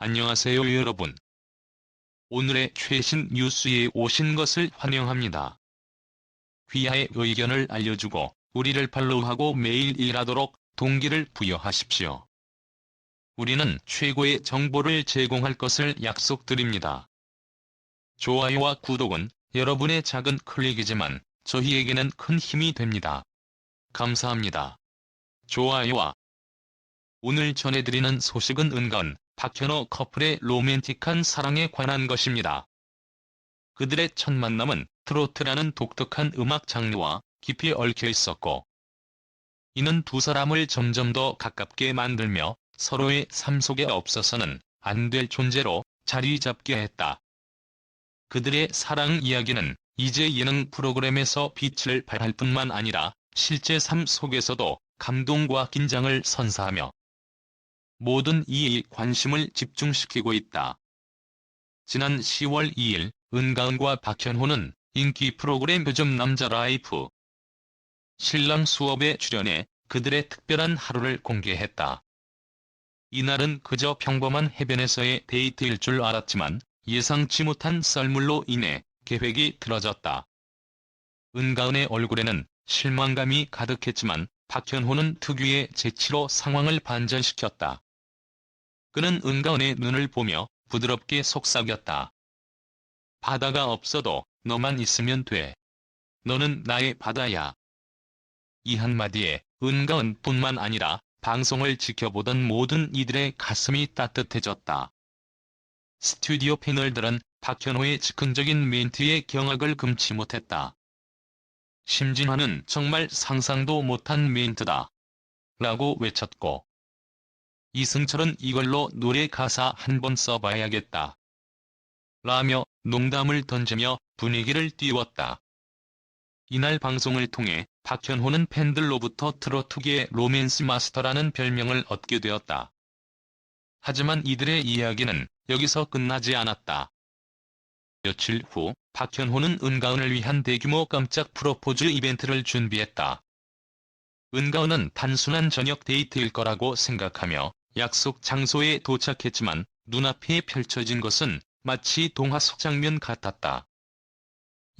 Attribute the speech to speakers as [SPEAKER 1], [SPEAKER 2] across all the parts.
[SPEAKER 1] 안녕하세요 여러분. 오늘의 최신 뉴스에 오신 것을 환영합니다. 귀하의 의견을 알려주고 우리를 팔로우하고 매일 일하도록 동기를 부여하십시오. 우리는 최고의 정보를 제공할 것을 약속드립니다. 좋아요와 구독은 여러분의 작은 클릭이지만 저희에게는 큰 힘이 됩니다. 감사합니다. 좋아요와 오늘 전해드리는 소식은 은건, 박현호 커플의 로맨틱한 사랑에 관한 것입니다. 그들의 첫 만남은 트로트라는 독특한 음악 장르와 깊이 얽혀 있었고, 이는 두 사람을 점점 더 가깝게 만들며 서로의 삶 속에 없어서는 안 될 존재로 자리 잡게 했다. 그들의 사랑 이야기는 이제 예능 프로그램에서 빛을 발할 뿐만 아니라 실제 삶 속에서도 감동과 긴장을 선사하며 모든 이의 관심을 집중시키고 있다. 지난 10월 2일 은가은과 박현호는 인기 프로그램 요즘 남자 라이프 신랑 수업에 출연해 그들의 특별한 하루를 공개했다. 이날은 그저 평범한 해변에서의 데이트일 줄 알았지만 예상치 못한 썰물로 인해 계획이 틀어졌다. 은가은의 얼굴에는 실망감이 가득했지만 박현호는 특유의 재치로 상황을 반전시켰다. 그는 은가은의 눈을 보며 부드럽게 속삭였다. 바다가 없어도 너만 있으면 돼. 너는 나의 바다야. 이 한마디에 은가은 뿐만 아니라 방송을 지켜보던 모든 이들의 가슴이 따뜻해졌다. 스튜디오 패널들은 박현호의 즉흥적인 멘트에 경악을 금치 못했다. 심진화는 정말 상상도 못한 멘트다. 라고 외쳤고, 이승철은 이걸로 노래 가사 한 번 써봐야겠다. 라며 농담을 던지며 분위기를 띄웠다. 이날 방송을 통해 박현호는 팬들로부터 트로트계의 로맨스 마스터라는 별명을 얻게 되었다. 하지만 이들의 이야기는 여기서 끝나지 않았다. 며칠 후 박현호는 은가은을 위한 대규모 깜짝 프로포즈 이벤트를 준비했다. 은가은은 단순한 저녁 데이트일 거라고 생각하며 약속 장소에 도착했지만 눈앞에 펼쳐진 것은 마치 동화 속 장면 같았다.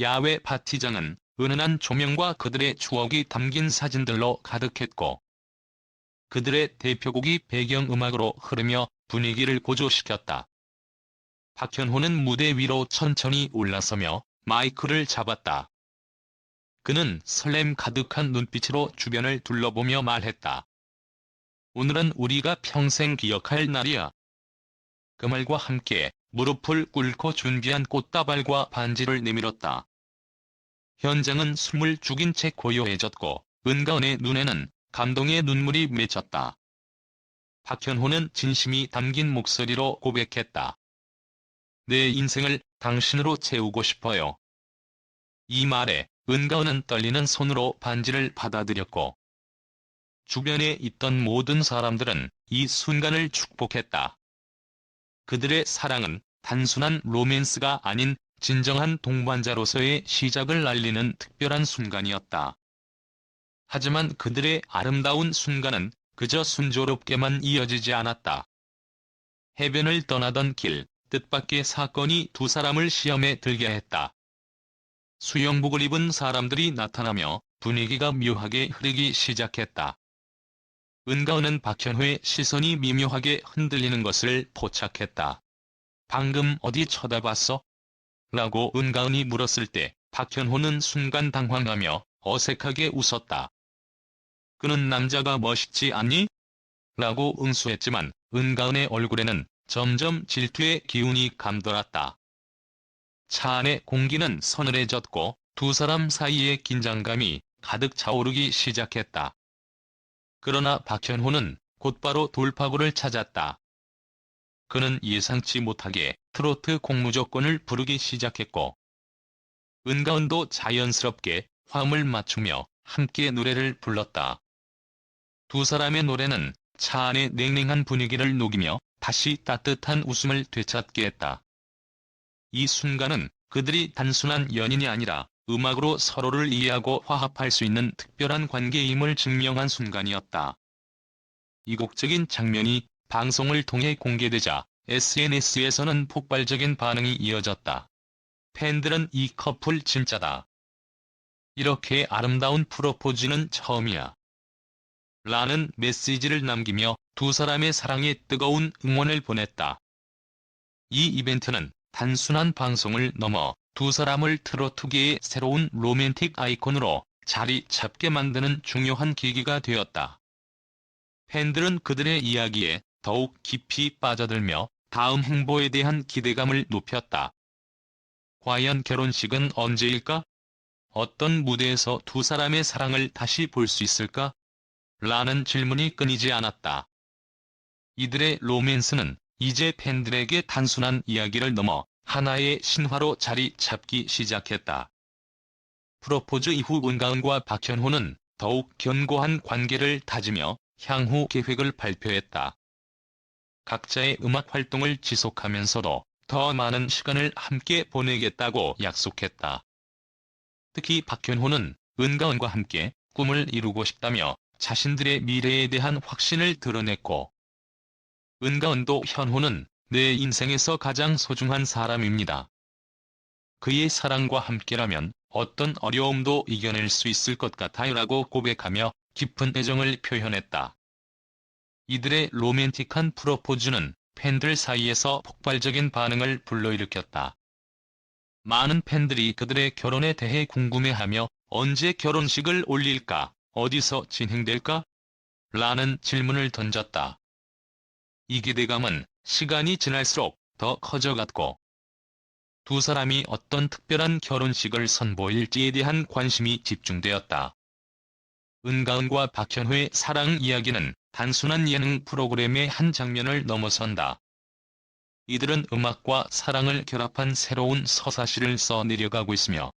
[SPEAKER 1] 야외 파티장은 은은한 조명과 그들의 추억이 담긴 사진들로 가득했고 그들의 대표곡이 배경음악으로 흐르며 분위기를 고조시켰다. 박현호는 무대 위로 천천히 올라서며 마이크를 잡았다. 그는 설렘 가득한 눈빛으로 주변을 둘러보며 말했다. 오늘은 우리가 평생 기억할 날이야. 그 말과 함께 무릎을 꿇고 준비한 꽃다발과 반지를 내밀었다. 현장은 숨을 죽인 채 고요해졌고 은가은의 눈에는 감동의 눈물이 맺혔다. 박현호는 진심이 담긴 목소리로 고백했다. 내 인생을 당신으로 채우고 싶어요. 이 말에 은가은은 떨리는 손으로 반지를 받아들였고 주변에 있던 모든 사람들은 이 순간을 축복했다. 그들의 사랑은 단순한 로맨스가 아닌 진정한 동반자로서의 시작을 알리는 특별한 순간이었다. 하지만 그들의 아름다운 순간은 그저 순조롭게만 이어지지 않았다. 해변을 떠나던 길, 뜻밖의 사건이 두 사람을 시험에 들게 했다. 수영복을 입은 사람들이 나타나며 분위기가 묘하게 흐르기 시작했다. 은가은은 박현호의 시선이 미묘하게 흔들리는 것을 포착했다. 방금 어디 쳐다봤어? 라고 은가은이 물었을 때 박현호는 순간 당황하며 어색하게 웃었다. 그는 남자가 멋있지 않니? 라고 응수했지만 은가은의 얼굴에는 점점 질투의 기운이 감돌았다. 차 안의 공기는 서늘해졌고 두 사람 사이의 긴장감이 가득 차오르기 시작했다. 그러나 박현호는 곧바로 돌파구를 찾았다. 그는 예상치 못하게 트로트 공무조건을 부르기 시작했고 은가은도 자연스럽게 화음을 맞추며 함께 노래를 불렀다. 두 사람의 노래는 차 안의 냉랭한 분위기를 녹이며 다시 따뜻한 웃음을 되찾게 했다. 이 순간은 그들이 단순한 연인이 아니라 음악으로 서로를 이해하고 화합할 수 있는 특별한 관계임을 증명한 순간이었다. 이국적인 장면이 방송을 통해 공개되자 SNS에서는 폭발적인 반응이 이어졌다. 팬들은 이 커플 진짜다. 이렇게 아름다운 프로포즈는 처음이야. 라는 메시지를 남기며 두 사람의 사랑에 뜨거운 응원을 보냈다. 이 이벤트는 단순한 방송을 넘어 두 사람을 트로트계의 새로운 로맨틱 아이콘으로 자리 잡게 만드는 중요한 계기가 되었다. 팬들은 그들의 이야기에 더욱 깊이 빠져들며 다음 행보에 대한 기대감을 높였다. 과연 결혼식은 언제일까? 어떤 무대에서 두 사람의 사랑을 다시 볼 수 있을까? 라는 질문이 끊이지 않았다. 이들의 로맨스는 이제 팬들에게 단순한 이야기를 넘어 하나의 신화로 자리 잡기 시작했다. 프로포즈 이후 은가은과 박현호는 더욱 견고한 관계를 다지며 향후 계획을 발표했다. 각자의 음악 활동을 지속하면서도 더 많은 시간을 함께 보내겠다고 약속했다. 특히 박현호는 은가은과 함께 꿈을 이루고 싶다며 자신들의 미래에 대한 확신을 드러냈고 은가은도 현호는 내 인생에서 가장 소중한 사람입니다. 그의 사랑과 함께라면 어떤 어려움도 이겨낼 수 있을 것 같아요 라고 고백하며 깊은 애정을 표현했다. 이들의 로맨틱한 프로포즈는 팬들 사이에서 폭발적인 반응을 불러일으켰다. 많은 팬들이 그들의 결혼에 대해 궁금해하며 언제 결혼식을 올릴까, 어디서 진행될까? 라는 질문을 던졌다. 이 기대감은 시간이 지날수록 더 커져갔고 두 사람이 어떤 특별한 결혼식을 선보일지에 대한 관심이 집중되었다. 은가은과 박현호의 사랑 이야기는 단순한 예능 프로그램의 한 장면을 넘어선다. 이들은 음악과 사랑을 결합한 새로운 서사시를 써 내려가고 있으며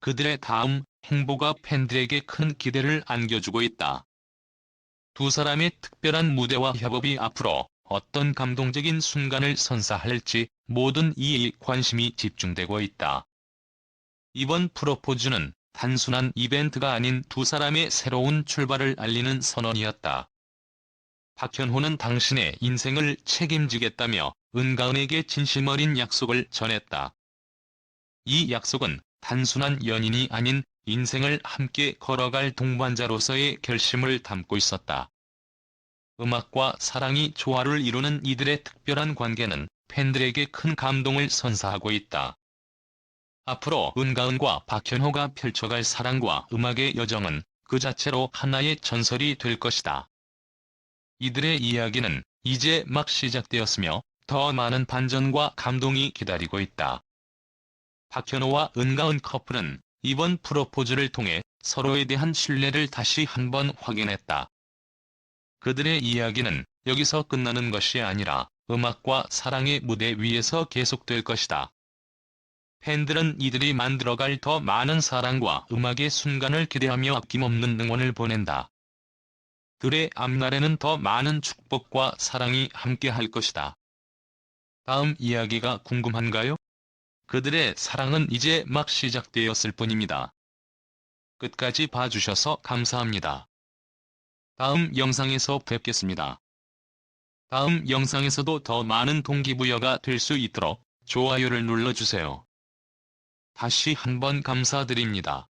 [SPEAKER 1] 그들의 다음 행보가 팬들에게 큰 기대를 안겨주고 있다. 두 사람의 특별한 무대와 협업이 앞으로 어떤 감동적인 순간을 선사할지 모든 이에 관심이 집중되고 있다. 이번 프로포즈는 단순한 이벤트가 아닌 두 사람의 새로운 출발을 알리는 선언이었다. 박현호는 당신의 인생을 책임지겠다며 은가은에게 진심 어린 약속을 전했다. 이 약속은 단순한 연인이 아닌 인생을 함께 걸어갈 동반자로서의 결심을 담고 있었다. 음악과 사랑이 조화를 이루는 이들의 특별한 관계는 팬들에게 큰 감동을 선사하고 있다. 앞으로 은가은과 박현호가 펼쳐갈 사랑과 음악의 여정은 그 자체로 하나의 전설이 될 것이다. 이들의 이야기는 이제 막 시작되었으며 더 많은 반전과 감동이 기다리고 있다. 박현호와 은가은 커플은 이번 프로포즈를 통해 서로에 대한 신뢰를 다시 한번 확인했다. 그들의 이야기는 여기서 끝나는 것이 아니라 음악과 사랑의 무대 위에서 계속될 것이다. 팬들은 이들이 만들어갈 더 많은 사랑과 음악의 순간을 기대하며 아낌없는 응원을 보낸다. 들의 앞날에는 더 많은 축복과 사랑이 함께할 것이다. 다음 이야기가 궁금한가요? 그들의 사랑은 이제 막 시작되었을 뿐입니다. 끝까지 봐주셔서 감사합니다. 다음 영상에서 뵙겠습니다. 다음 영상에서도 더 많은 동기부여가 될 수 있도록 좋아요를 눌러주세요. 다시 한번 감사드립니다.